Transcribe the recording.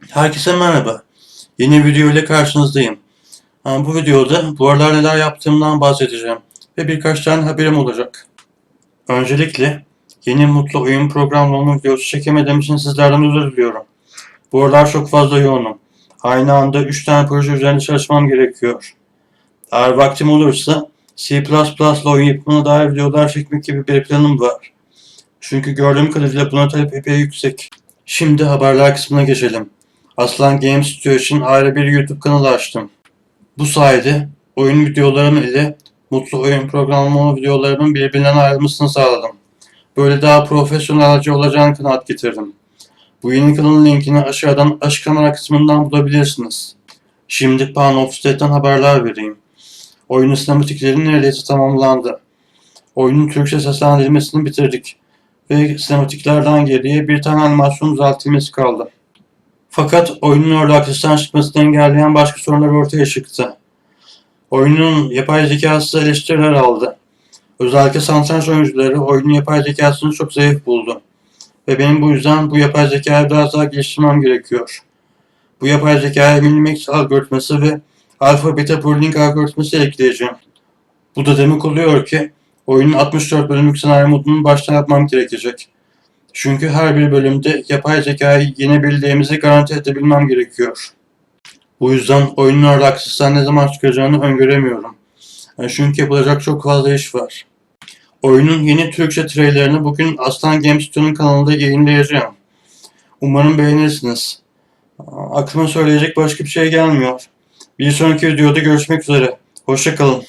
Herkese merhaba. Yeni video ile karşınızdayım. Ha, Bu videoda bu aralar neler yaptığımdan bahsedeceğim ve birkaç tane haberim olacak. Öncelikle yeni mutlu oyun programlama videosu çekemediğim için sizlerden özür diliyorum. Bu aralar çok fazla yoğunum. Aynı anda 3 tane proje üzerinde çalışmam gerekiyor. Eğer vaktim olursa C++ ile oyun yapımına dair videolar çekmek gibi bir planım var. Çünkü gördüğüm kadarıyla buna talep epey yüksek. Şimdi haberler kısmına geçelim. Aslan Games Studio için ayrı bir YouTube kanalı açtım. Bu sayede oyun videolarım ile mutlu oyun programlama videolarımın birbirinden ayrılmasını sağladım. Böyle daha profesyonelce olacağını kanaat getirdim. Bu yeni kanalın linkini aşağıdan açıklama kısmından bulabilirsiniz. Şimdi Pawn of State'den haberler vereyim. Oyunun sinematikleri neredeyse tamamlandı. Oyunun Türkçe seslendirilmesini bitirdik ve sinematiklerden geriye bir tane animasyon düzeltilmesi kaldı. Fakat oyunun aksesuar çıkmasını engelleyen başka sorunlar ortaya çıktı. Oyunun yapay zekası eleştiriler aldı. Özellikle satranç oyuncuları oyunun yapay zekasını çok zayıf buldu. Ve benim bu yüzden bu yapay zekayı biraz daha geliştirmem gerekiyor. Bu yapay zekaya Minimax algoritması ve Alpha Beta Pooling algoritması ekleyeceğim. Bu da demek oluyor ki oyunun 64 bölümlük senaryo modunu baştan yapmam gerekecek. Çünkü her bir bölümde yapay zekayı yenebildiğimizi garanti edebilmem gerekiyor. Bu yüzden oyunun orada aksisten ne zaman çıkacağını öngöremiyorum. Yani çünkü yapılacak çok fazla iş var. Oyunun yeni Türkçe trailerini bugün Aslan Games Studio'nun kanalında yayınlayacağım. Umarım beğenirsiniz. Aklıma söyleyecek başka bir şey gelmiyor. Bir sonraki videoda görüşmek üzere. Hoşçakalın.